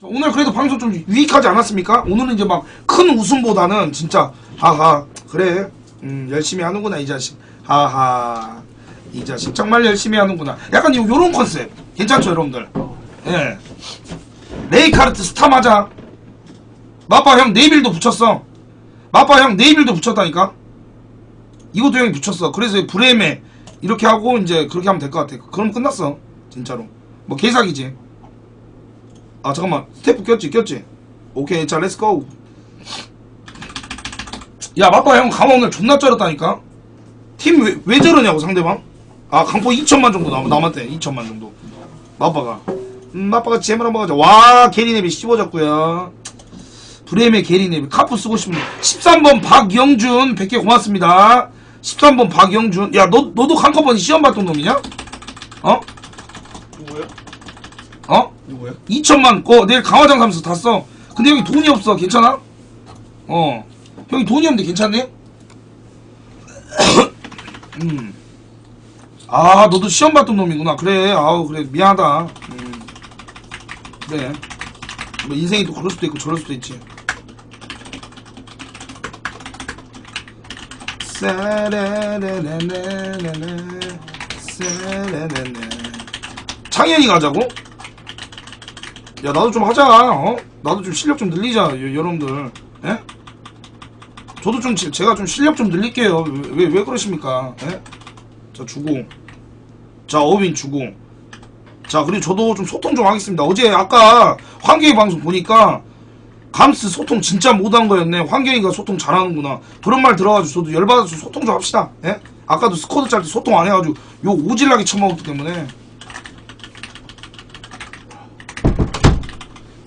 오늘 그래도 방송 좀 유익하지 않았습니까? 오늘은 이제 막 큰 웃음보다는 진짜 하하 그래. 음 열심히 하는구나 이 자식. 하하 이 자식. 정말 열심히 하는구나. 약간 요, 요런 컨셉. 괜찮죠 여러분들? 예. 레이카르트 스타 맞아. 마빠 형 네이빌도 붙였어. 마빠 형 네이빌도 붙였다니까? 이것도 형이 붙였어. 그래서 브레메 이렇게 하고 이제 그렇게 하면 될 것 같아. 그럼 끝났어. 진짜로. 뭐 개사기지 아 잠깐만. 스태프 꼈지 꼈지? 오케이 자 렛츠고 야 맞다 형. 강화 오늘 존나 쩔었다니까? 팀 왜 왜 저러냐고 상대방? 아 강포 2천만 정도 남, 남았대. 2천만 정도. 마빠가. 음 마빠가 잼을 한번 가자. 와 게리네비 씹어졌고요. 브레임의 게리네비. 카프 쓰고 싶은데 13번 박영준. 100개 고맙습니다. 13번 박영준. 야 너 너도 강커번이 시험 봤던 놈이냐? 어? 누구야? 어? 누구야? 2천만 거 내일 강화장 가면서 다 써. 근데 형이 돈이 없어. 괜찮아? 어. 형이 돈이 없는데 괜찮네? 음. 아, 너도 시험 봤던 놈이구나. 그래. 아우, 그래. 미안하다. 음. 그래. 뭐 인생이 또 그럴 수도 있고 저럴 수도 있지. 사라라라라라라, 사라라라. 창현이 가자고? 야 나도 좀 하자. 어? 나도 좀 실력 좀 늘리자 여, 여러분들. 예? 저도 좀 지- 제가 좀 실력 좀 늘릴게요. 왜왜 그러십니까? 예? 자 주고 자 어빈 주고 자 그리고 저도 좀 소통 좀 하겠습니다. 어제 아까 환경이 방송 보니까 감스 소통 진짜 못한 거였네. 환경이가 소통 잘하는구나. 그런 말 들어가지고 저도 열받아서 소통 좀 합시다. 예? 아까도 스쿼드 짤 때 소통 안 해가지고 욕 오질나게 처먹었기 때문에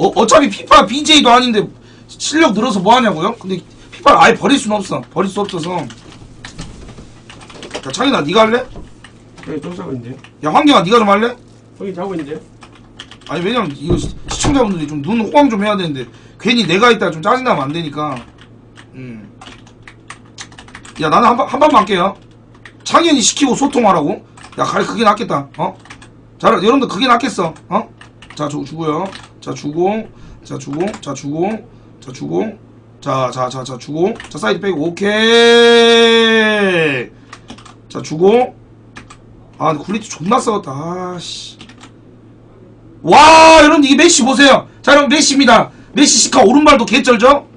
어, 어차피 피파 BJ도 아닌데 실력 늘어서 뭐 하냐고요? 근데 피파를 아예 버릴 수는 없어. 버릴 수 없어서. 야, 창현아, 네가 할래? 여기 좀 싸고 있는데. 야, 환경아, 네가 좀 할래? 거기 자고 있는데. 아니, 왜냐면 이거 시- 시청자분들이 좀 눈 호강 좀 해야 되는데 괜히 내가 있다 좀 짜증나면 안 되니까. 음. 야, 나는 한, 번- 한 번만 할게요. 창현이 시키고 소통하라고? 야, 가리 그게 낫겠다. 어? 자, 여러분들 그게 낫겠어. 어? 자, 주, 주고요. 자, 주고. 자, 주고. 자, 주고. 자, 주고. 자, 자, 자, 자, 주고. 자, 사이드 빼고. 오케이. 자, 주고. 아, 굴리트 존나 썩었다. 아, 씨. 와, 여러분 이게 메시 보세요. 자, 여러분 메시입니다. 메시 시카 오른발도 개쩔죠?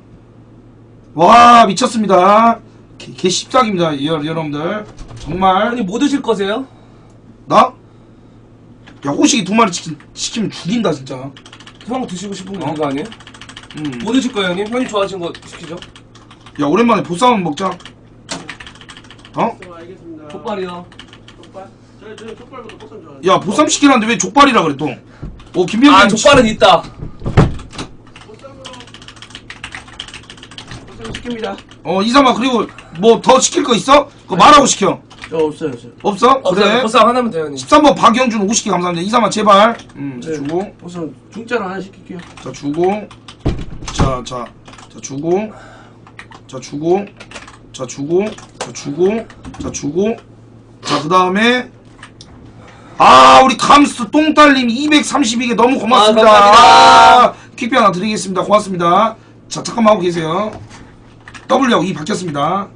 와, 미쳤습니다. 개, 개 십작입니다, 여, 여러분들. 정말. 아니 뭐 드실 거세요? 나? 야, 호식이 두 마리 치킨, 시키면 죽인다, 진짜. 형 드시고 싶은 거 어? 있는 거 아니에요? 음. 뭐 드실 거예요 형님? 형님 좋아하시는 거 시키죠? 야, 오랜만에 보쌈 먹자. 어? 어, 알겠습니다. 족발이요 족발? 저, 저 족발보다 보쌈 좋아하는 야, 보쌈 시키라는데 왜 족발이라 그래, 또? 어, 김병민. 아 족발은 있다 보쌈으로. 보쌈 시킵니다. 어, 이삼아, 그리고 뭐 더 시킬 거 있어? 그거 말하고 시켜. 저 없어요, 없어요. 없어? 없어요 그래. 보쌈 하나면 돼요 형님 13번 박영준 50개 감사합니다. 이삼아, 제발. 음, 자, 네. 주고. 보쌈 중짜로 하나 시킬게요. 자, 주고. 자, 자. 자, 주고. 자, 주고. 자, 주고. 자, 주고. 자, 주고. 자, 그 다음에. 아, 우리 감스 똥딸님 232개 너무 고맙습니다. 아, 감사합니다. 아, 퀵비 하나 드리겠습니다. 고맙습니다. 자, 잠깐만 하고 계세요. W하고 E 바뀌었습니다.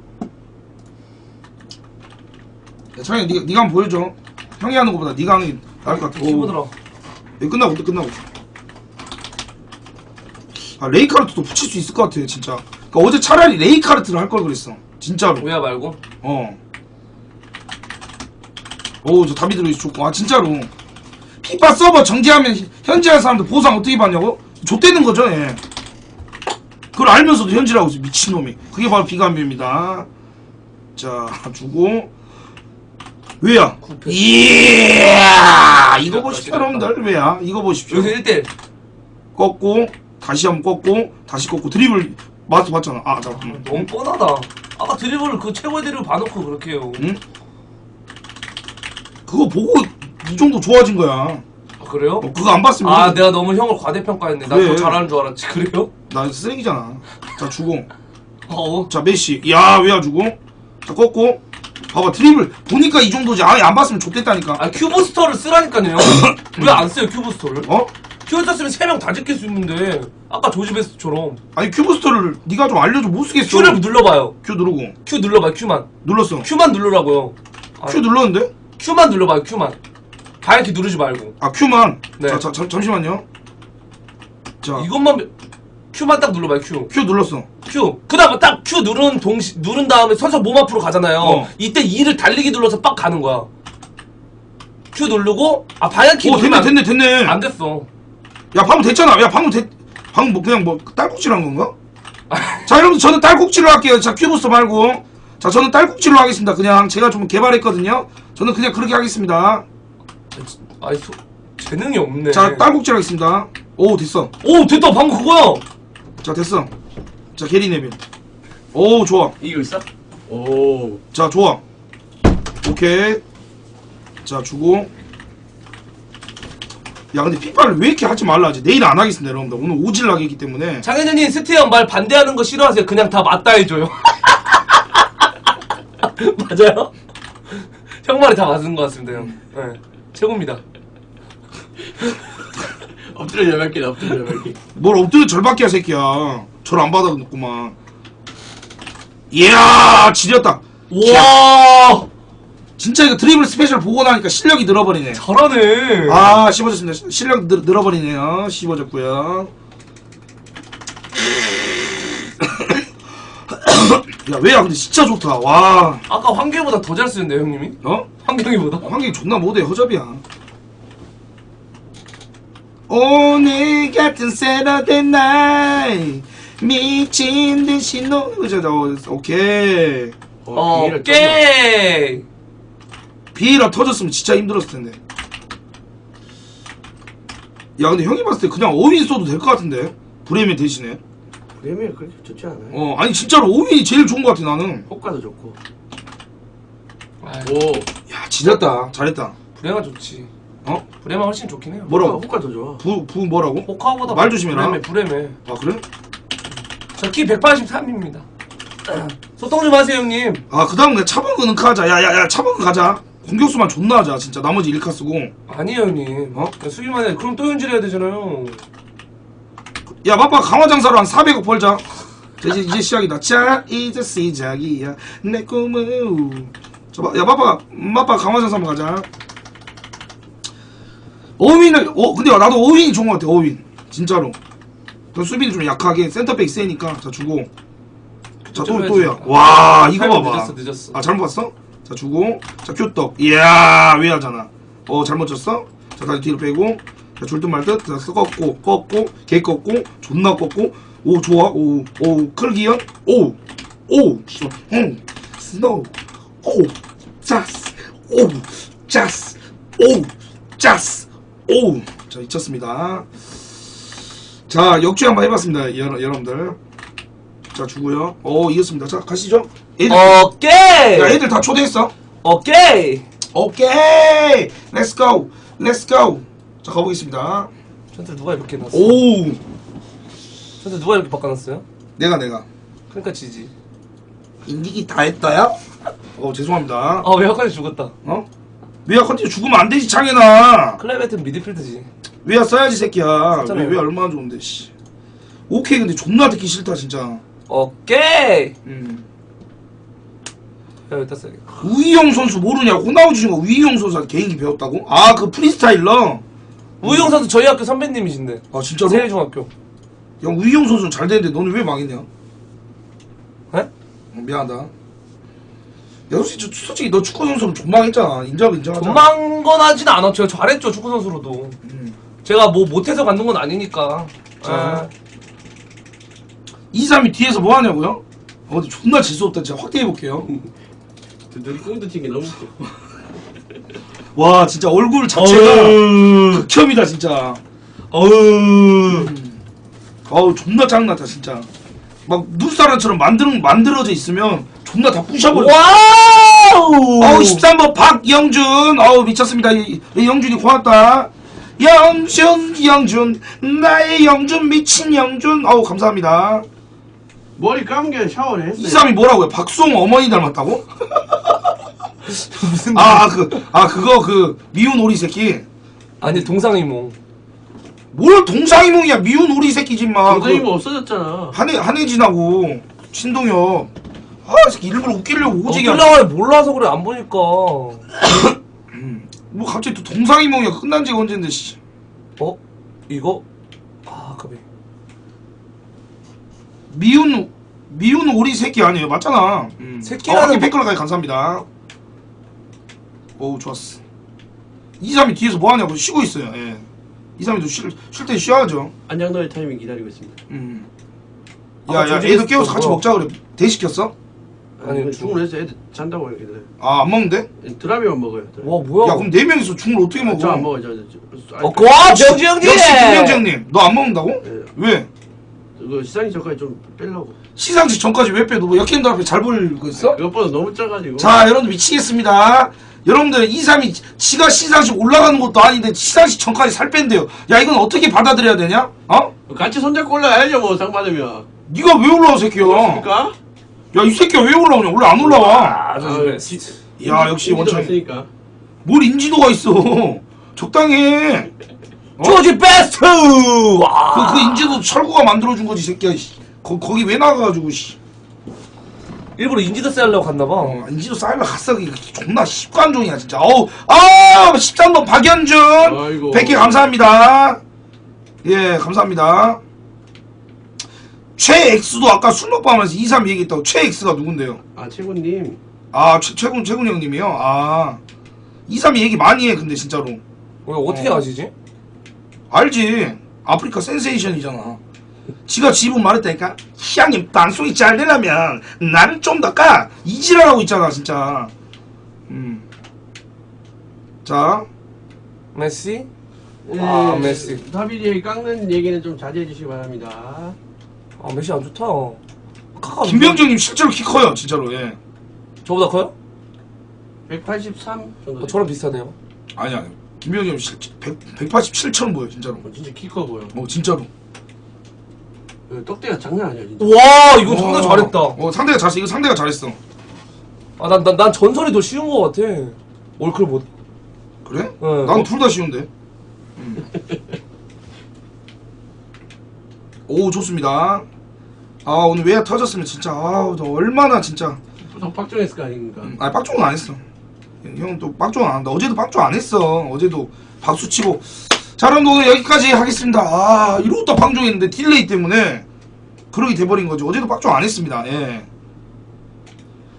야, 창현, 니가, 니가 한번 보여줘. 형이 하는 것보다 니가 하는 게 나을 것 같아. 오. 키보드로 예, 끝나고 또 끝나고 아 레이카르트 도 붙일 수 있을 것 같아 진짜 그러니까 어제 차라리 레이카르트를 할 걸 그랬어 진짜로 오야 말고 어 오, 저 다비드로 좋고. 아, 진짜로. 피파 서버 정지하면 현지할 사람들 보상 어떻게 받냐고? 좆되는 거죠, 예. 그걸 알면서도 현지라고 있어, 미친놈이. 그게 바로 비감비입니다. 자, 주고. 왜야? 구패. 이야! 이거 보십시오, 여러분들. 왜야? 이거 보십시오. 여기서 1대1 꺾고, 다시 한번 꺾고, 다시 꺾고, 드리블, 마스 봤잖아. 아, 잠깐만. 너무 뻔하다 아까 드리블을 그 최고의 드리블 봐놓고 그렇게 해요 응? 그거 보고 이 정도 좋아진 거야. 아, 그래요? 어, 그거 안 봤으면 아 내가 너무 형을 과대평가했네 나 왜? 더 잘하는 줄 알았지 그래요? 나 쓰레기잖아. 자 주고, 어 자 메시, 야 왜야 주고, 자 꺾고, 봐봐 드리블 보니까 이 정도지. 아예 안 봤으면 좋겠다니까. 아 큐브스터를 쓰라니까요 왜 안 써요 큐브스터를? 어? 큐 떴으면 세 명 다 지킬 수 있는데 아까 조지베스처럼 아니 큐브스터를 네가 좀 알려줘 못 쓰겠어 큐를 눌러봐요. 큐 누르고 큐 눌러봐요. 큐만. 눌렀어 큐만 누르라고요. 아, 큐 눌렀는데 큐만 눌러봐요. 큐만. 방향키 누르지 말고. 아 큐만 네. 자, 자, 잠- 잠시만요 자 이것만 큐만 딱 눌러봐요. 큐. 큐 눌렀어 큐. 그다음에 딱큐 누른 동시 누른 다음에 서서 몸 앞으로 가잖아요. 어. 이때 2를 달리기 눌러서 빡 가는 거야. 큐 누르고 아 방향키 오 누르면 됐네 됐네 됐네 안, 안 됐어. 야 방금 됐잖아 야 방금 됐 방금 뭐 그냥 뭐 딸꾹질 한 건가? 자 여러분 저는 딸꾹질로 할게요 자 큐브스터 말고 자 저는 딸꾹질로 하겠습니다 그냥 제가 좀 개발했거든요 저는 그냥 그렇게 하겠습니다 아이 소, 재능이 없네. 자 딸꾹질 하겠습니다 오 됐어 오 됐다 방금 그거야. 자 됐어 자 게리 네빌 오 좋아 이기고 있어? 오. 자 좋아 오케이 자 주고 야 근데 피파를 왜 이렇게 하지 말라 하지 내일 안 하겠습니다 여러분들 오늘 오질나기이기 때문에 장현현님 스테형 말 반대하는 거 싫어하세요. 그냥 다 맞다 해줘요. 맞아요? 형 말이 다 맞은 것 같습니다, 형. 네, 최고입니다. 엎드려 열받게 엎드려 열받게. 뭘 엎드려 절밖에 야 새끼야. 절안 받아놓구만. 이야 지렸다. 와! 진짜 이거 드리블 스페셜 보고 나니까 실력이 늘어버리네. 잘하네. 아 씹어졌습니다. 실력 늘, 늘어버리네요 씹어졌고요. 야 왜야 근데 진짜 좋다. 와. 아까 환경보다 더 잘 쓰는데 형님이? 어? 환경이보다? 환경이 존나 못해 허접이야 오늘 같은 세러데 나이 미친 듯이 노자 오케이 어, 비닐을 오케이. 비라 터졌으면 진짜 힘들었을 텐데 야 근데 형이 봤을 때 그냥 어윈 써도 될 것 같은데 브레멘 대신에 레미가 그렇게 좋지 않아요? 어 아니 진짜로 어윈이 제일 좋은 것 같아 나는 효과도 좋고. 오. 야 지렸다 잘했다 브레마 좋지. 어? 브레마 훨씬 좋긴 해요. 뭐라고? 효과 더 좋아. 부, 부 뭐라고? 호카보다 말 조심해라. 브레메, 브레메. 아 그래? 저 키 183입니다. 소통 좀 하세요, 형님. 아 그 다음 그냥 차범근 가자 야야야 차범근 가자 공격수만 존나 하자 진짜 나머지 일카 쓰고 아니에요, 형님. 어? 그냥 수비만 해. 그럼 또 연질해야 되잖아요. 야 마빠 강화장사로 한 400억 벌자 자, 이제, 이제 시작이다 자 이제 시작이야 내 꿈은 자, 마- 야 마빠 마빠 강화장사 한번 가자 어윈을 어 근데 나도 어윈이 좋은 것 같아 어윈 진짜로. 그 수비는 좀 약하게 센터백 세니까 자 주고. 자또 또야. 와 이거 봐봐. 늦었어, 늦었어. 아 잘못 봤어? 자 주고. 자 큐떡. 이야 왜 하잖아. 어 잘못 쳤어? 자 다시 뒤로 빼고. 자 줄듯 말듯 자 꺾고 꺾고 개 꺾고 존나 꺾고. 오 좋아. 오오 클기현 오오 응. 스노우. 오 자스. 오 자스. 오 자스 오자 잊혔습니다 자 역주 한번 해봤습니다 여러, 여러분들 자 주고요 오 이겼습니다 자 가시죠 애들, 오케이! 야 애들 다 초대했어 오케이! 오케이 렛츠 고 렛츠 고자 가보겠습니다 저한테 누가 이렇게 놨어? 오 저한테 누가 이렇게 바꿔놨어요? 내가 내가 그러니까 지지. 인디기 다 했다야? 어 죄송합니다 아, 외곽까지 죽었다. 어? 왜야 컨텐츠 죽으면 안 되지 창현아 클레베트는 미드필드지. 왜야 써야지 새끼야 왜, 썼잖아요. 왜 얼마나 좋은데 씨 오케이 근데 존나 듣기 싫다 진짜 오케이! 음. 야, 써야겠다. 우이용 선수 모르냐고 호나우 주신 거 우이용 선수한테 개인기 배웠다고? 아 그 프리스타일러? 우영 선수 저희 학교 선배님이신데. 아 진짜로? 세일 중학교. 야 우이용 선수는 잘 되는데 너는 왜 망했냐? 어, 네? 미안하다 야 솔직히, 솔직히 너 축구 선수는 존망했잖아 인정 인정하자 전망 건 하진 않아. 제가 잘했죠, 축구 선수로도. 음. 제가 뭐 못해서 만든 건 아니니까. 자. 아, 2, 3이 뒤에서 뭐 하냐고요? 어, 근데 존나 질 수 없다 진짜 확대해 볼게요 눈 꽁도 튄게 너무 웃겨. 와 진짜 얼굴 자체가 극혐이다 진짜 어우. 어우 존나 짱나다 진짜 막 눈사람처럼 만들, 만들어져 있으면 존나 다 부셔버려 와우! 어우 13번 박영준 어우 미쳤습니다 이, 이 영준이 고맙다 영준 영준 나의 영준 미친 영준 어우 감사합니다 머리 감은 게 샤워를 했어요. 23이 뭐라고요 박수홍 어머니 닮았다고? 무슨. 아그아 그거 그 미운 오리 새끼 아니, 동상이몽. 뭘 동상이몽이야. 미운 오리 새끼 집마. 동생이 뭐 없어졌잖아. 한해 한해진하고 신동엽. 아이 새끼 일부러 웃기려고 오지게 하네. 어쩌려고 몰라서 그래 안 보니까. 뭐 갑자기 또 동상이몽이야. 끝난 지가 언젠데 씨. 어? 이거? 아 까비 미운 미운 오리 새끼 아니에요. 맞잖아. 음. 새끼라는 어, 뭐- 팬클럽까지 감사합니다. 어우 좋았어. 232 뒤에서 뭐하냐고 쉬고 있어요. 예. 232도 쉴 때 쉬어야죠 안장도의 타이밍 기다리고 있습니다. 음. 야야 조직이 애들 깨워서 같이? 먹자 그래 대 시켰어? 아니, 아니, 주문해서 애들 잔다고 이렇게 돼. 아안 먹는데? 드라미만 먹어요. 드라미. 와 뭐야 야 그럼 네 명이서 죽을 어떻게 먹어 저안 먹어요. 저, 저, 저, 아니, 어, 와 정지 형님 역시 형님 너 안 먹는다고? 예. 왜? 그 시상이 저까지 좀 빼려고. 시상식 전까지 왜 빼? 너뭐 역행들 앞에 잘 보이고 있어? 그것보다 너무 작아지고. 자 여러분들 미치겠습니다 여러분들 2, 3이 지가 시상식 올라가는 것도 아닌데 시상식 전까지 살 뺀대요 야 이건 어떻게 받아들여야 되냐? 어? 같이 손잡고 올라가야죠, 뭐, 상 받으면. 네가 왜 올라와 새끼야 그렇습니까? 야이 새끼야 왜 올라오냐 원래 안 올라와 아, 저 아, 집에 지- 야 역시 원창 있으니까. 뭘 인지도가 있어 적당히 해 어? 조지 베스트 그, 와그 인지도 철구가 만들어준 거지 이 새끼야 씨. 거, 거기 왜 나가가지고 씨. 일부러 인지도 세려고 갔나봐. 어, 인지도 쌓이려 갔어. 이게 존나 십관종이야 진짜. 어우 아 13번 박연준. 아이고. 100개 감사합니다. 예 감사합니다. 최엑스도 아까 술 먹고 하면서 2, 3 얘기했다고. 최엑스가 누군데요? 아, 최군님. 아 최, 최군 최군 형님이요? 아. 2, 3 얘기 많이 해 근데 진짜로. 왜 어떻게 어. 아시지? 알지. 아프리카 센세이션이잖아 지가 지분 말했다니까 희양님 방송이 잘 되려면 나는 좀더 까 이지랄하고 있잖아 진짜 음. 자 메시? 예, 아, 메시. 다비디에 깎는 얘기는 좀 자제해 주시기 바랍니다. 아 메시 안 좋다 카카 김병정님 실제로 키 커요 진짜로 예 저보다 커요? 183 정도. 어, 저랑 비슷하네요 아니 아니 실제 100, 187처럼 보여 진짜로 어, 진짜 키 커 보여. 어 진짜로 그 떡대가 장난 아니야, 진짜. 와 이거 상대 어, 잘했다. 어 상대가 잘했어 이거 상대가 잘했어. 아난 난, 난 전설이 더 쉬운 거 같아. 월클보다 그래? 네. 난 둘 다 쉬운데. 음. 오 좋습니다. 아 오늘 외야 터졌으면 진짜. 아우 너 얼마나 진짜. 더 빡정했을 거 아닙니까? 음, 아니 빡종은 안 했어. 형은 또 빡종 안 한다. 어제도 빡종 안 했어. 어제도 박수 치고 자 그럼 오늘 여기까지 하겠습니다. 아 이러다 방종했는데 딜레이 때문에 그러게 돼버린 거지. 어제도 빡종 안 했습니다. 예.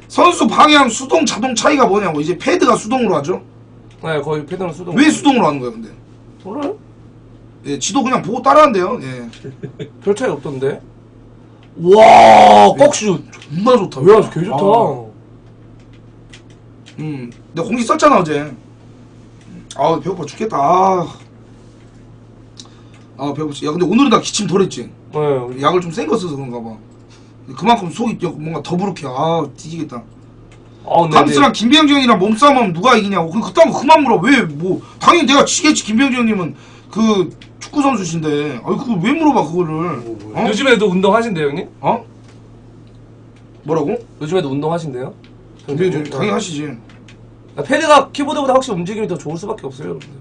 선수 방향 수동 자동 차이가 뭐냐고. 이제 패드가 수동으로 하죠? 네 거의 패드는 수동 왜 수동으로 하는 거야 근데? 몰라요? 예 지도 그냥 보고 따라한대요. 예. 별 차이 없던데. 와 꺽슛 존나 좋다. 왜 아주 개 좋다. 아, 음 내가 공기 썼잖아 어제. 음, 아 배고파 죽겠다. 아, 아 배고프지. 야 근데 오늘은 나 기침 덜했지. 네. 약을 좀 센 거 써서 그런가 봐. 그만큼 속이 뭔가 더부룩해. 아 뒤지겠다. 아, 근데 감스랑 김병지 형이랑 몸싸움하면 누가 이기냐고. 그 그딴 거 그만 물어. 왜 뭐. 당연히 내가 지겠지. 김병지 형님은 그 축구 선수신데. 아니 그걸 왜 물어봐 그거를. 어? 요즘에도 운동하신대요 형님? 어? 뭐라고? 요즘에도 운동하신대요? 김병지 형님 당연히 하시지. 아, 패드가 키보드보다 확실히 움직임이 더 좋을 수밖에 없어요 여러분들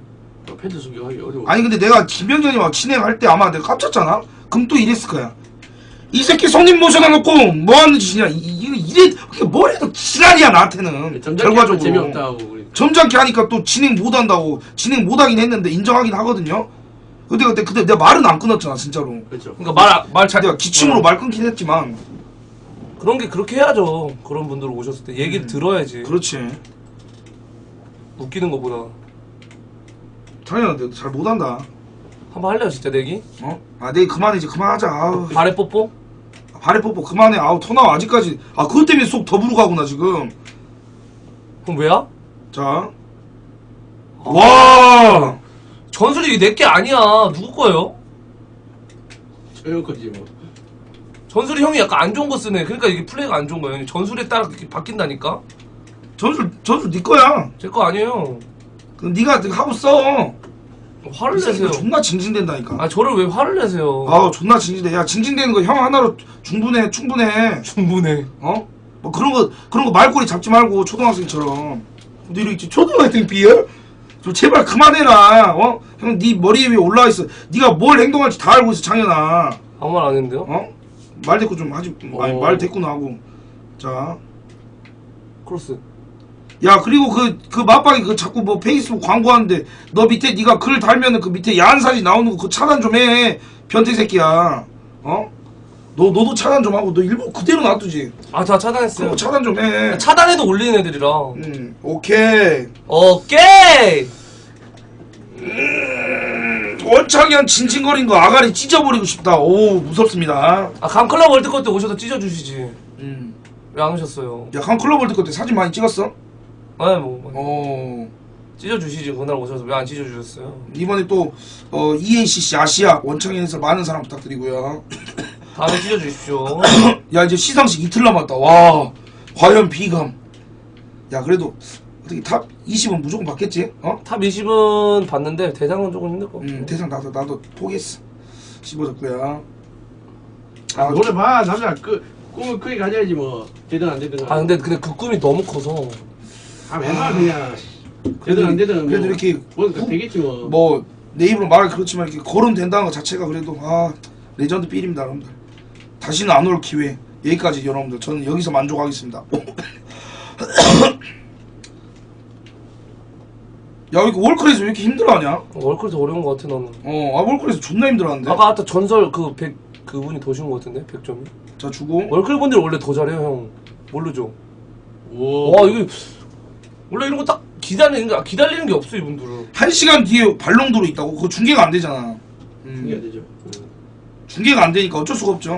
어, 패드 수교하기 어려워. 아니 근데 내가 형님하고 진행할 때 아마 내가 깝쳤잖아? 그럼 또 이랬을 거야. 이 새끼 손님 모셔놔놓고 뭐하는 짓이냐? 이- 이- 이거 이래 그게 뭘 해도 지랄이야 나한테는. 점잖게 결과적으로. 재미없다고. 우리. 점잖게 하니까 또 진행 못한다고 진행 못하긴 했는데 인정하긴 하거든요? 근데 그때 그때 내가 말은 안 끊었잖아 진짜로. 그렇죠. 그러니까 말말 내가 기침으로 말 끊긴 했지만. 그런 게 그렇게 해야죠. 그런 분들 오셨을 때 얘기를 들어야지. 그렇지. 웃기는 것보다 당연한데 잘 못한다. 한번 할래요 진짜 내기? 어? 아 내일 그만해 이제 그만하자. 아우. 발에 뽀뽀? 발에 뽀뽀 그만해. 아우 토 나와 아직까지. 아 그것 때문에 속 더부룩 하구나 지금. 그럼 왜야? 자. 와! 전술이 내게 아니야. 누구 거예요? 저형 거지 뭐. 전술이 형이 약간 안 좋은 거 쓰네. 그러니까 이게 플레이가 안 좋은 거예요. 전술에 따라 그렇게 바뀐다니까? 전술 전술 네 거야. 제 거 아니에요. 그 네가 하고 써 화를 내세요 존나 징징댄다니까 아 저를 왜 화를 내세요 아우 존나 징징대 야 징징대는 거 형 하나로 충분해 충분해 충분해 어? 뭐 그런 거 그런 거 말꼬리 잡지 말고 초등학생처럼 근데 이렇게 초등학생 비열? 좀 제발 그만해라. 어? 형 네 머리 위에 올라와 있어. 네가 뭘 행동할지 다 알고 있어, 장현아. 아무 말 안 했는데요? 어? 말 대꾸 좀 하지. 아니 어. 말 대꾸는 하고. 자. 크로스. 야 그리고 그그 맞박이 그 자꾸 뭐 페이스북 광고하는데 너 밑에 네가 글 달면은 그 밑에 야한 사진 나오는 거 그 차단 좀 해. 변태 새끼야. 어? 너 너도 차단 좀 하고 너 일부러 그대로 놔두지. 아, 다 차단했어요. 그거 차단 좀 해. 차단해도 올리는 애들이라. 음, 오케이. 오케이! 원창현 징징거린 거 아가리 찢어버리고 싶다. 오 무섭습니다. 아, 강클럽 월드컵 때 오셔서 찢어주시지. 음. 왜 안 오셨어요? 야, 한 클럽 월드컵 때 사진 많이 찍었어? 네, 뭐. 어. 찢어주시지. 그날 오셔서 왜 안 찢어주셨어요? 이번에 또 어, ENCC 아시아 원창현에서 많은 사랑 부탁드리고요. 다음에 찢어주십시오. 야 이제 시상식 이틀 남았다. 와 과연 비감. 야 그래도 어떻게 탑 20은 무조건 받겠지? 어? 탑 20은 봤는데 대상은 조금 힘들 것 같아요. 음 대상 나도 나도 포기했어. 씹어졌고요. 아, 노래 봐. 남자 그 꿈을 크게 가져야지 뭐. 되든 안 되든. 아, 근데, 근데 그 꿈이 너무 커서. 아, 맨날 그냥. 되든 안 되든. 그래도 뭐, 이렇게 뭐 되겠지 뭐. 뭐 내 입으로 말하기 그렇지만 이렇게 거론된다는 것 자체가 그래도 아 레전드 필입니다 여러분들. 다시는 안 올 기회. 여기까지 여러분들 저는 여기서 만족하겠습니다. 야 이거 월클에서 왜 이렇게 힘들어하냐? 월클 더 어려운 것 같아, 나는. 어, 아 월클에서 존나 힘들어하는데. 아까 아까 전설 그 100, 그분이 더 쉬운 것 같은데? 100점이? 자 주고. 월클 분들 원래 더 잘해요, 형. 모르죠? 오. 와, 이거. 원래 이런 거 딱 기다리는 게, 기다리는 게 없어, 이분들은. 한 시간 뒤에 발롱도로 있다고? 그거 중계가 안 되잖아. 안 음, 되죠. 중계가 안 되니까 어쩔 수가 없죠.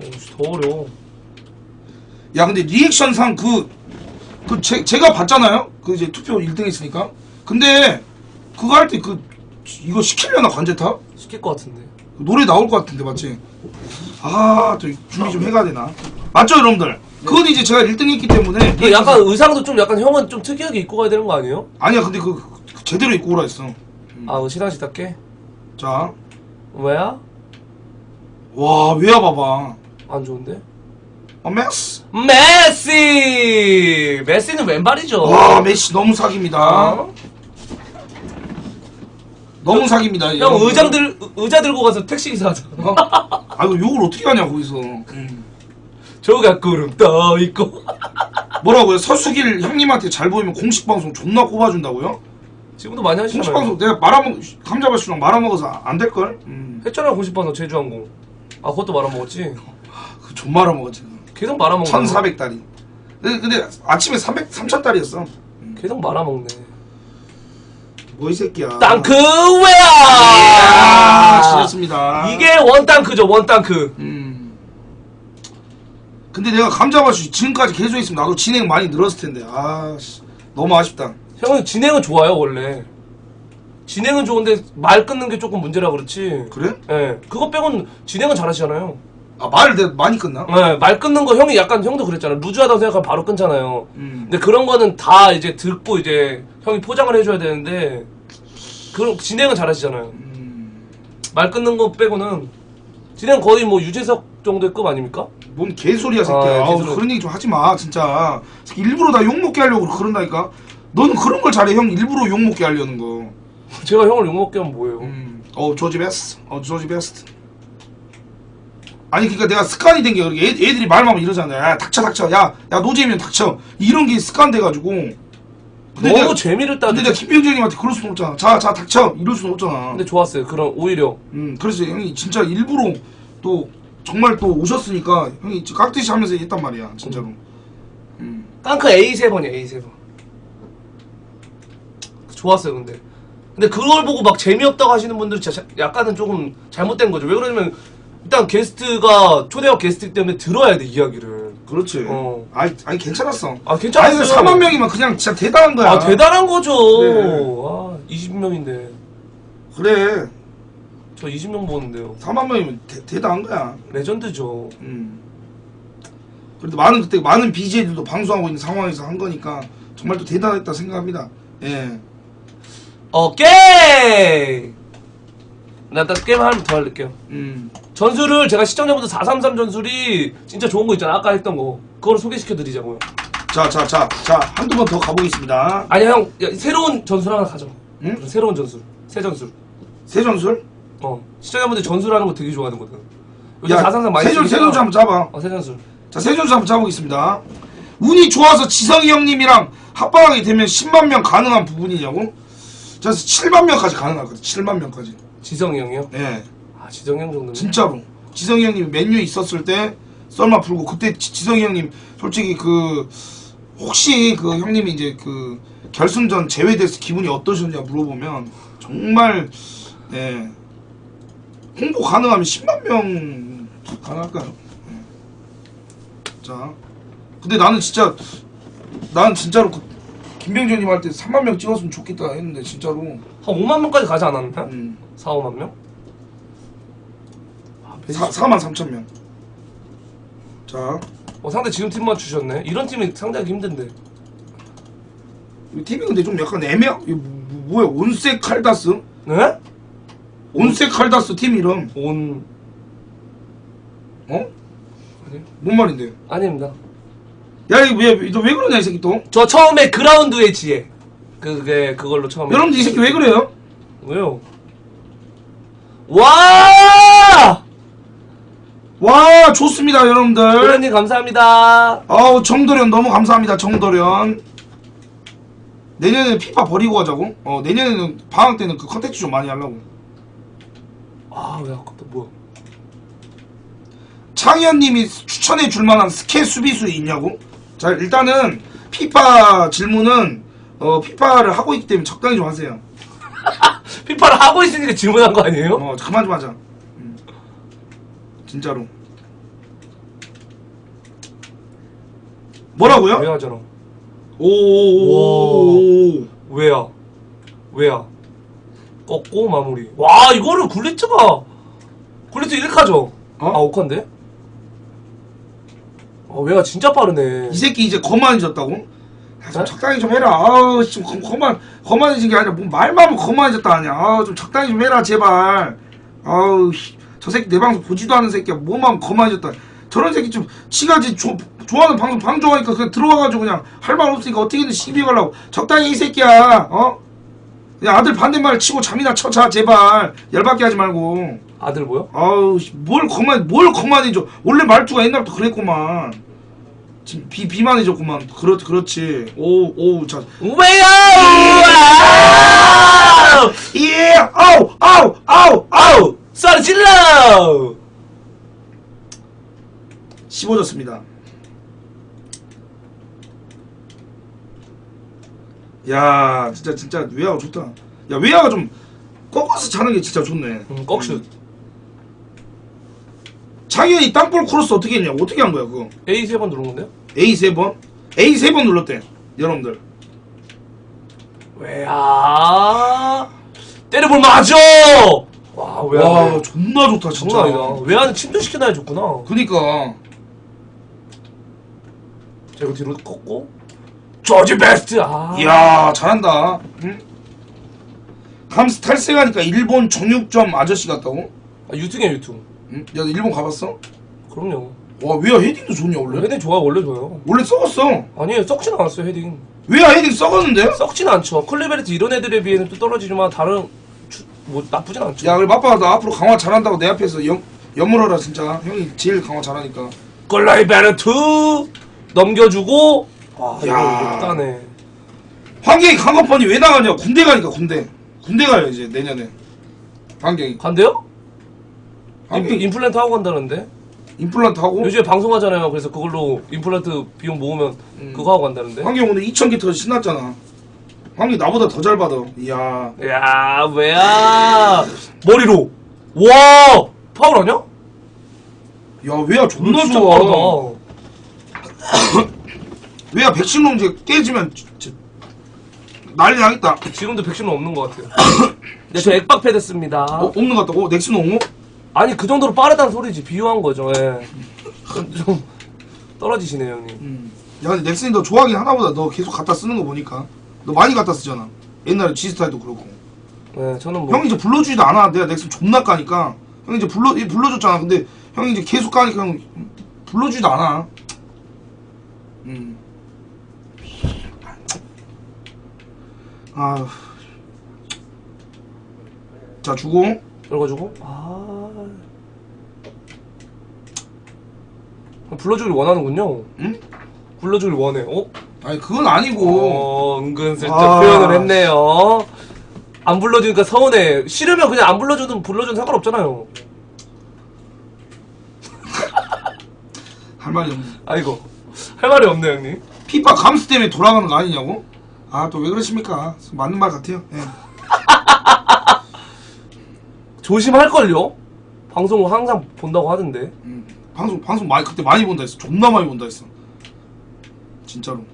어, 더 어려워. 야 근데 리액션상 그, 그 제, 제가 봤잖아요? 그 이제 투표 1등 했으니까. 근데 그거 할 때 그 이거 시키려나 관제타? 시킬 것 같은데. 그 노래 나올 것 같은데 맞지? 아, 또 준비 좀 해가야 되나? 맞죠 여러분들? 그건 이제 제가 1등 했기 때문에 그 약간 의상도 좀 약간 형은 좀 특이하게 입고 가야 되는 거 아니에요? 아니야 근데 그, 그 제대로 입고 오라 했어 아, 그 시상식답게? 자, 왜야? 와 왜야 봐봐 안 좋은데? 어 메스 메시! 메시는 왼발이죠. 와 메시 너무 사기입니다 어? 너무 사기입니다 형. 의장 들 의자 들고 가서 택시 기사 하자. 어? 아 이거 욕을 어떻게 하냐 거기서 음. 저가 구름 떠 있고. 뭐라고요? 서수길 형님한테 잘 보이면 공식 방송 존나 꼽아준다고요? 지금도 많이 공식 하시잖아요. 방송 내가 말아먹 감자발수랑 말아먹어서 안 될 걸? 음. 했잖아요 공식 방송 제주항공. 아 그것도 말아먹었지. 그존 말아먹었지 계속 말아먹네. 1400 달이 근데, 근데 아침에 300, 3000달이었어 계속 말아먹네. 뭐 이 새끼야 땅크 아 웨어. 지렸습니다 이게 원 땅크죠 원 땅크. 음. 근데 내가 감자발수 지금까지 계속 있으면 나도 진행 많이 늘었을 텐데 아 씨, 너무 아쉽다 형은 진행은 좋아요 원래. 진행은 좋은데 말 끊는 게 조금 문제라 그렇지. 그래? 예. 그거 빼곤 진행은 잘하시잖아요. 아 말을 내가 많이 끊나? 예. 말 끊는 거 형이 약간 형도 그랬잖아. 루즈하다고 생각하면 바로 끊잖아요. 음. 근데 그런 거는 다 이제 듣고 이제 형이 포장을 해줘야 되는데 그런 진행은 잘하시잖아요. 음. 말 끊는 거 빼고는 진행 거의 뭐 유재석 정도의 급 아닙니까? 뭔 개소리야 새끼야. 아, 아 우, 개소리. 그런 얘기 좀 하지 마 진짜. 새끼 일부러 나 욕 먹게 하려고 그런다니까. 너는 그런 걸 잘해 형. 일부러 욕 먹게 하려는 거. 제가 형을 욕먹게 하면 뭐예요? 음. 어 조지 베스트 어 조지 베스트 아니 그니까 내가 습관이 된 게 그렇게 애, 애들이 말만 하면 이러잖아. 야 닥쳐 닥쳐. 야야 노잼이면 닥쳐. 이런 게 습관 돼가지고 근데 너무 내가, 재미를 따. 근데 내가 김병준님한테 그럴 수는 없잖아 자 자 닥쳐 이럴 수는 없잖아 근데 좋았어요. 그런 오히려 음, 그래서 형이 진짜 일부러 또 정말 또 오셨으니까 형이 깍듯이 하면서 했단 말이야, 진짜로. 음. 깡크 A7이야 A7. 좋았어요 근데. 근데 그걸 보고 막 재미없다고 하시는 분들 진짜 약간은 조금 잘못된 거죠. 왜 그러냐면 일단 게스트가 초대형 게스트이기 때문에 들어야 돼 이야기를. 그렇지. 어. 아니, 아니 괜찮았어. 아 괜찮았어요. 아니, 4만 명이면 그냥 진짜 대단한 거야. 아 대단한 거죠. 그래. 아 20명인데 그래. 저 20명 보는데요. 4만 명이면 대, 대단한 거야. 레전드죠. 음. 그래도 많은 그때 많은 BJ들도 방송하고 있는 상황에서 한 거니까 정말 또 대단했다 생각합니다. 예. 오케이. 나 딱 게임 하나 더 할게요. 음. 전술을 제가 시청자분들 433 전술이 진짜 좋은 거 있잖아. 아까 했던 거. 그거를 소개시켜 드리자고요. 자, 자, 자, 자, 한두 번 더 가보겠습니다. 아니 형 야, 새로운 전술 하나 가져. 응? 새로운 전술. 새 전술. 새 전술? 어 시청자분들 전술하는 거 되게 좋아하는거든. 요즘 야, 자상상 많이 새 전술, 새 쓰니까. 전술 한번 잡아. 어, 새 전술. 자, 새 전술 한번 잡아보겠습니다. 운이 좋아서 지성이 형님이랑 합방하게 되면 10만 명 가능한 부분이냐고? 자, 7만 명까지 가능하거든. 7만 명까지. 지성이 형이요? 예, 아 지성이 형 정도면. 진짜로. 지성이 형님 맨유 있었을 때 썰마 풀고 그때 지- 지성이 형님 솔직히 그 혹시 그 형님이 이제 그 결승전 제외돼서 기분이 어떠셨냐 물어보면 정말 예 홍보 가능하면 10만 명 가능할까요? 예. 자 근데 나는 진짜 나는 진짜로 그 김병준님 할 때 3만 명 찍었으면 좋겠다 했는데 진짜로 한 5만 명까지 가지 않았나? 음, 4, 5만 명? 아, 4, 4만 3천 명. 자 어, 상대 지금 팀만 주셨네. 이런 팀이 상대하기 힘든데. 이 팀이 근데 좀 약간 애매하 이거 뭐- 뭐야 온세 칼다스? 네? 온세 칼다스 팀 이름 온 어? 아니요? 뭔 말인데? 아닙니다. 야 이거 왜, 너왜 그러냐 이 새끼 또? 저 처음에 그라운드의 지혜. 그게 그걸로 처음에. 여러분들 이 새끼 왜 그래요? 왜요? 와! 와 좋습니다 여러분들 도련님 감사합니다. 아우 정도련 너무 감사합니다 정도련 내년에 피파 버리고 가자고? 어 내년에는 방학 때는 그 컨텐츠 좀 많이 하려고 아, 왜 아깝다. 뭐야? 창현님이 추천해 줄 만한 스케 수비수 있냐고? 자 일단은 피파 질문은 어 피파를 하고 있기 때문에 적당히 좀 하세요 피파를 하고 있으니까 질문한 거 아니에요? 어 그만 좀 하자 음. 진짜로 뭐라고요? 왜 하잖아. 오오오오 왜야? 왜야? 꺾고 마무리. 와, 이거를 굴리트가 굴리트 1카죠? 어? 아, 5카인데? 아, 왜야 진짜 빠르네. 이 새끼 이제 거만해졌다고? 아, 좀 네? 적당히 좀 해라 아우 좀 거- 거만 거만해진 게 아니라 뭐 말만 하면 거만해졌다 하냐 아우 좀 적당히 좀 해라 제발 아우 씨, 저 새끼 내 방송 보지도 않은 새끼야. 뭐만 거만해졌다. 저런 새끼 좀 지가 지 조, 좋아하는 방송 방송하니까 그냥 들어와가지고 그냥 할 말 없으니까 어떻게든 시비 걸라고. 적당히 이 새끼야. 어? 야 아들 반대말 치고 잠이나 쳐자 제발. 열받게 하지 말고. 아들 뭐야? 아우 씨, 뭘 거만 뭘 거만해져. 원래 말투가 옛날부터 그랬구만. 지금 비 비만해졌구만. 그렇 그렇지. 오오자. 왜야? 예 아우 아우 아우 아우! 쏘리 질러! 15졌습니다 야 진짜 진짜 외야가 좋다 야 외야가 좀 꺾어서 차는 게 진짜 좋네 음, 꺽슛. 장현이 땅볼 크로스 어떻게 했냐 어떻게 한 거야 그거 A 세 번 누른 건데요? A 세 번? A 세 번 눌렀대 여러분들 왜야? 때려볼 맞아! 와, 왜야? 와 존나 좋다 진짜 장난 아니다. 왜야는 침도 시켜놔야 좋구나. 그니까 자, 이거 뒤로 꺾고. 저지 베스트! 아. 이야 잘한다 응? 감스 탈색하니까 일본 정육점 아저씨 같다고? 아, 유튜브야, 유튜브. 응? 야 일본 가봤어? 그럼요. 와 왜야 헤딩도 좋냐 원래? 헤딩 좋아, 원래 좋아요. 원래 썩었어 아니에요, 썩진 않았어요, 헤딩. 왜야 헤딩 썩었는데? 썩진 않죠. 클리베르트 이런 애들에 비해는 또 떨어지지만 다른 주- 뭐 나쁘진 않죠. 야 그래 마빠 나 앞으로 강화 잘한다고 내 앞에서 연, 연물어라 진짜 형이 제일 강화 잘하니까 클리베르트 넘겨주고 와 이거 야. 못하네. 환경이 강화펀이 왜 나가냐 군대 가니까 군대 군대 가요 이제 내년에 환경이 간대요? 환경이 임, 임플란트 하고 간다는데 임플란트 하고 요즘에 방송하잖아요. 그래서 그걸로 임플란트 비용 모으면 음. 그거 하고 간다는데. 환경 오늘 2,000개 터 신났잖아 환경이 나보다 더 잘 받아 이야 야 왜야 머리로 와 파울 아니야? 야 왜야 존나 진짜 좋아 빠르다. 왜야 백신 농제 깨지면 진짜 난리 나겠다 지금도 백신은 없는 것 같아요. 네, 저 액박 패드 씁니다. 어, 없는 것 같다고? 넥슨 옹호? 아니 그 정도로 빠르다는 소리지 비유한 거죠. 예. 좀, 좀 떨어지시네요 형님. 음. 야 근데 넥슨이 너 좋아하긴 하나 보다 너 계속 갖다 쓰는 거 보니까 너 많이 갖다 쓰잖아. 옛날에 지스타에도 그러고. 네, 저는 뭐 형이 이제 불러주지도 않아. 내가 넥슨 존나 까니까. 형이 이제 불러, 불러줬잖아. 근데 형이 이제 계속 까니까 형 불러주지도 않아. 음. 아. 자, 주고. 읽어주고. 아. 불러주길 원하는군요. 응? 불러주길 원해. 어? 아니 그건 아니고 어 은근슬쩍 아, 표현을 했네요 안 불러주니까 서운해 싫으면 그냥 안 불러주든 불러주든 상관없잖아요 할 말이 없네 아이고 할 말이 없네 형님 피파 감스 때문에 돌아가는 거 아니냐고? 아 또 왜 그러십니까? 맞는 말 같아요. 예. 조심할 걸요? 방송을 항상 본다고 하던데 음, 방송 방송 많이 그때 많이 본다 했어. 존나 많이 본다 했어. 진짜로.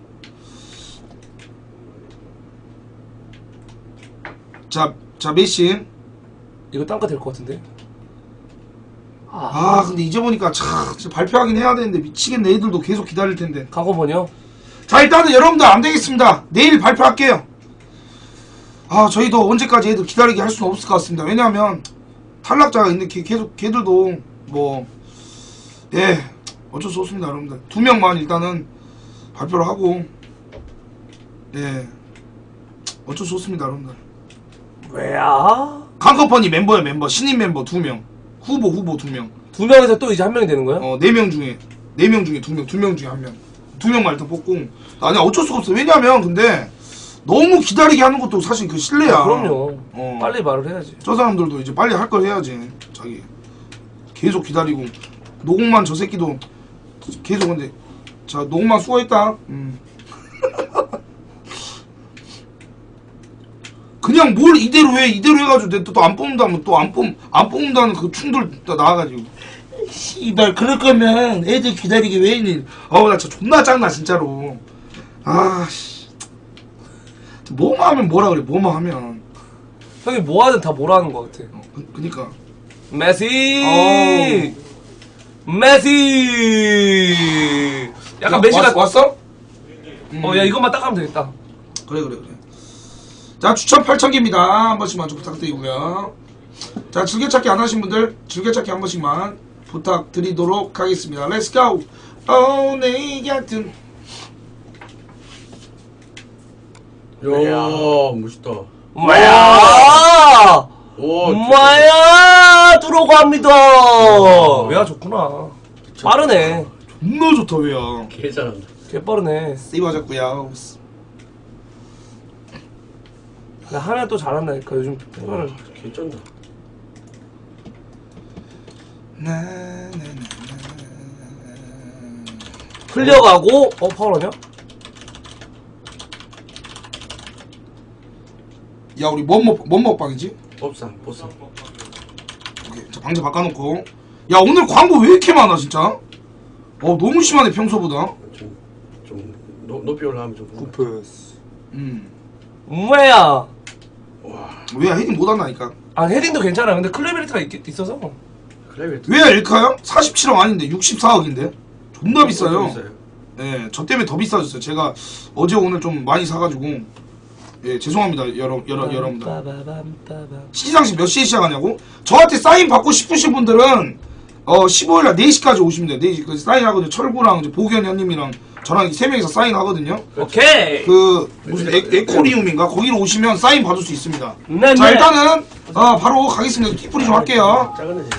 자, 자 메시. 이거 땅가 될 것 같은데 아 근데 이제 보니까 참 진짜 발표하긴 해야 되는데 미치겠네. 애들도 계속 기다릴 텐데. 강호번이요? 자 일단은 여러분들 안 되겠습니다. 내일 발표할게요. 아 저희도 언제까지 애들 기다리게 할 수는 없을 것 같습니다. 왜냐하면 탈락자가 있는데 걔- 계속 걔들도 뭐 예 어쩔 수 없습니다 여러분들 두 명만 일단은 발표를 하고 예 어쩔 수 없습니다 여러분들 왜야? 강커퍼니 멤버야 멤버 신인 멤버 두 명 후보 후보 두명 두 명에서 또 이제 한 명이 되는 거야? 어, 네명 중에, 네 명 중에 두 명, 두 명 중에 한 명. 두 명만 일단 뽑고. 아니, 어쩔 수가 없어. 왜냐면, 근데, 너무 기다리게 하는 것도 사실 그 실례야. 아, 그럼요 어. 빨리 말을 해야지 저 사람들도 이제 빨리 할 걸 해야지. 자기. 계속 기다리고. 노공만 저 새끼도 계속 근데, 자, 노공만 수고했다. 음. 그냥 뭘 이대로 해, 이대로 해가지고 또 안 뽑는다면 또 안 뽑, 안 뽑는다는 그 충돌 또 나와가지고. 씨발, 그럴 거면 애들 기다리게 왜 했니? 어우, 나 진짜 존나 짱나, 진짜로. 아, 씨. 뭐만 하면 뭐라 그래, 뭐만 하면. 형이 뭐 하든 다 뭐라는 것 같아 어, 그, 그니까. 메시 메시 약간 메시가 왔, 어 어 야 이것만 딱 하면 되겠다 그래 그래 그래 자 추천 8,000개입니다. 한 번씩만 좀 부탁드리고요. 자 즐겨찾기 안 하신 분들 즐겨찾기 한 번씩만 부탁드리도록 하겠습니다. 렛츠 고 오늘 같은. 야 멋있다. 뭐야? 오 뭐야? 들어갑니다. 야 좋구나. 빠르네. 존나 좋다 왜야. 개 잘한다. 개 빠르네. 씹어졌구요. 나 하면 또 잘한다니까 요즘 와, 생활을 개 쩐다. 흘려가고 어 파울하냐? 야 우리 뭔, 먹, 뭔 먹방이지? 법상 보상. 오케이 자 방제 바꿔놓고 야 오늘 광고 왜 이렇게 많아 진짜? 어 너무 심하네 평소보다 좀좀 높이 올라가면 좀. 구패스 음 뭐야 와 왜야 헤딩 못 한다니까 아 헤딩도 괜찮아 근데 클레베리트가 있, 있어서 그래 왜야 엘카요? 47억 아닌데 64억인데 존나 비싸요 예, 저 때문에 더 비싸졌어요. 제가 어제 오늘 좀 많이 사가지고 예, 죄송합니다, 여러 여러 여러분들. 빠바밤빠밤. 시상식 몇 시에 시작하냐고? 저한테 사인 받고 싶으신 분들은 어 15일날 4시까지 오시면 돼요. 4시 그 사인 하거든요. 철구랑 이제 보견 형님이랑 저랑 세 명이서 사인 하거든요. 오케이 그 무슨 에, 에코리움인가 거기로 오시면 사인 받을 수 있습니다. 네, 자 네. 일단은 어, 바로 가겠습니다. 뒷풀이 좀 할게요. 작은 애지.